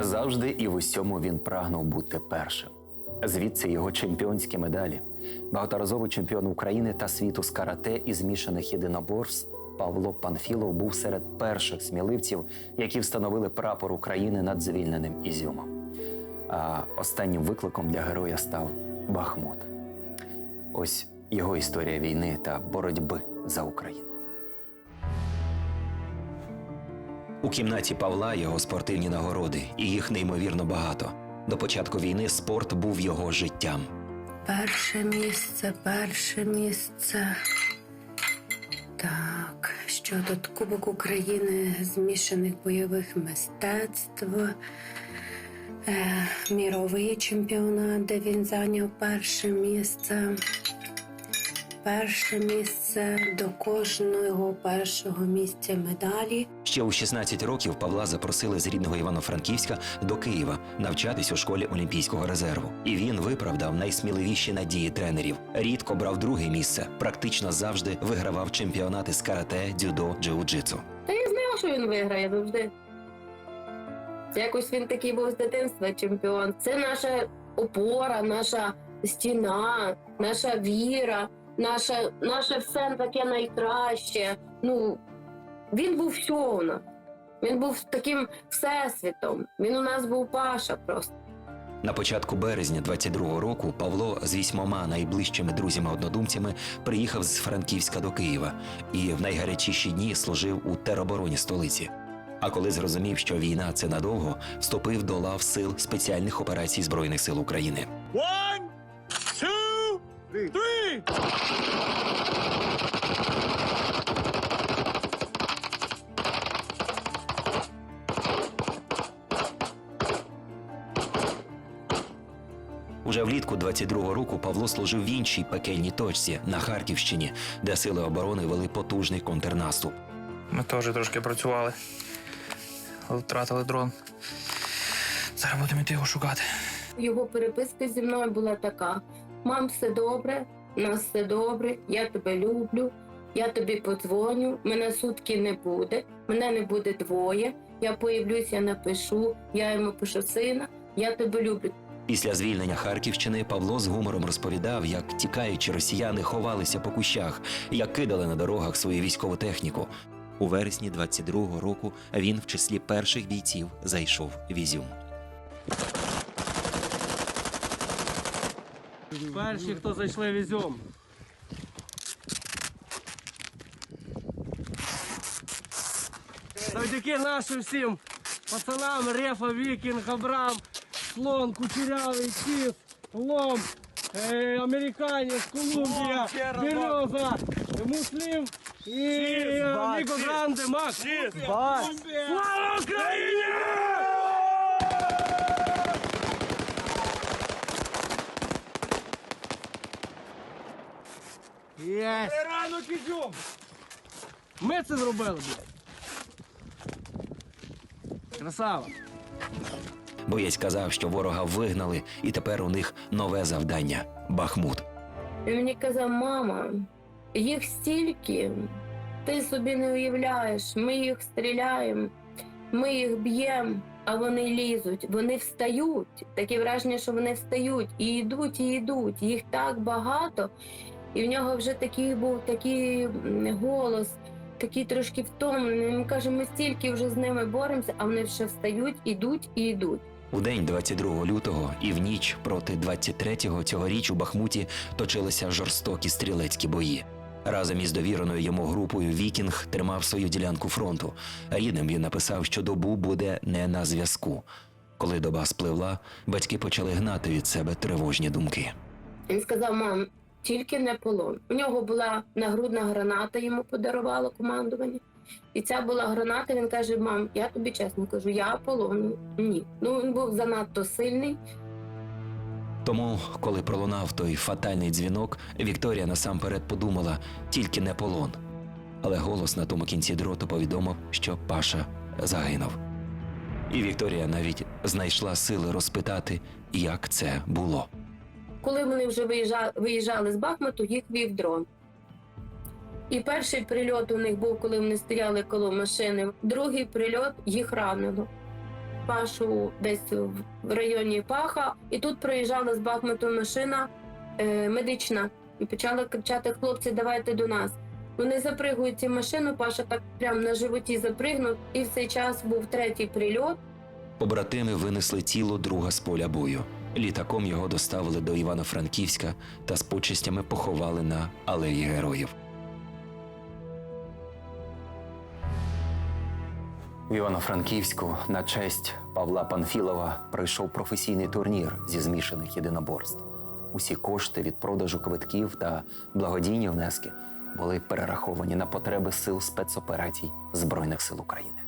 Завжди і в усьому він прагнув бути першим. Звідси його чемпіонські медалі. Багаторазовий чемпіон України та світу з карате і змішаних єдиноборств Павло Панфілов був серед перших сміливців, які встановили прапор України над звільненим Ізюмом. А останнім викликом для героя став Бахмут. Ось його історія війни та боротьби за Україну. У кімнаті Павла його спортивні нагороди, і їх неймовірно багато. До початку війни спорт був його життям. Перше місце, перше місце. Так, що тут Кубок України змішаних бойових мистецтв, е, міровий чемпіонат, де він зайняв перше місце. Перше місце до кожного першого місця медалі. Ще у 16 років Павла запросили з рідного Івано-Франківська до Києва навчатись у школі Олімпійського резерву. І він виправдав найсміливіші надії тренерів. Рідко брав друге місце, практично завжди вигравав чемпіонати з карате, дзюдо, джиу-джитсу. Та я знала, що він виграє завжди. Якось він такий був з дитинства чемпіон. Це наша опора, наша стіна, наша віра, наше, наше все таке найкраще. Ну, він був все. Він був таким всесвітом. Він у нас був Паша просто. На початку березня 22-го року Павло з вісьмома найближчими друзями-однодумцями приїхав з Франківська до Києва і в найгарячіші дні служив у теробороні столиці. А коли зрозумів, що війна це надовго, вступив до лав сил спеціальних операцій Збройних сил України. One, two, three. Уже влітку 22-го року Павло служив в іншій пекельній точці на Харківщині, де сили оборони вели потужний контрнаступ. Ми теж трошки працювали. Але втратили дрон. Зараз будемо йти його шукати. Його переписка зі мною була така: мам, все добре, у нас все добре, я тебе люблю, я тобі подзвоню, мене сутки не буде, мене не буде двоє. Я появлюсь, я напишу, я йому пишу сина, я тебе люблю. Після звільнення Харківщини Павло з гумором розповідав, як тікаючи росіяни ховалися по кущах, як кидали на дорогах свою військову техніку. У вересні 22-го року він в числі перших бійців зайшов в Ізюм. Перші, хто зайшли в Ізюм. Завдяки нашим всім пацанам, Рефа, Вікінг, Абрам, Слон, Кучерявий, Кіс, Лом, е, Американець, Колумбія, Береза, Муслим і е, Віко Гранде, Макс. Слава Україні! Ранок! Ми це зробили, блядь. Красава! Боєць казав, що ворога вигнали, і тепер у них нове завдання Бахмут. Він мені казав, мама, їх стільки, ти собі не уявляєш, ми їх стріляємо, ми їх б'ємо, а вони лізуть, вони встають. Таке враження, що вони встають і йдуть, і йдуть. Їх так багато. І в нього вже такий був такий голос, такий трошки втомлений. Він каже, ми стільки вже з ними боремося, а вони ще встають, ідуть і йдуть. У день 22 лютого і в ніч проти 23-го цьогоріч у Бахмуті точилися жорстокі стрілецькі бої. Разом із довіреною йому групою Вікінг тримав свою ділянку фронту. Рідним він написав, що добу буде не на зв'язку. Коли доба спливла, батьки почали гнати від себе тривожні думки. Він сказав: мам, тільки не полон. У нього була нагрудна граната, йому подарувало командування. І ця була граната. Він каже: Мам, я тобі чесно кажу, я полон. Ні. Ну він був занадто сильний. Тому, коли пролунав той фатальний дзвінок, Вікторія насамперед подумала тільки не полон. Але голос на тому кінці дроту повідомив, що Паша загинув. І Вікторія навіть знайшла сили розпитати, як це було. Коли вони вже виїжджали, виїжджали з Бахмуту, їх вів дрон. І перший прильот у них був, коли вони стояли коло машини. Другий прильот їх ранило. Пашу десь в районі Паха, і тут проїжджала з Бахмуту машина е, медична. І почали кричати: хлопці, давайте до нас. Вони запригують цю машину, Паша так прямо на животі запригнув, і в цей час був третій прильот. Побратими винесли тіло друга з поля бою. Літаком його доставили до Івано-Франківська та з почестями поховали на алеї героїв. В Івано-Франківську на честь Павла Панфілова пройшов професійний турнір зі змішаних єдиноборств. Усі кошти від продажу квитків та благодійні внески були перераховані на потреби сил спецоперацій Збройних сил України.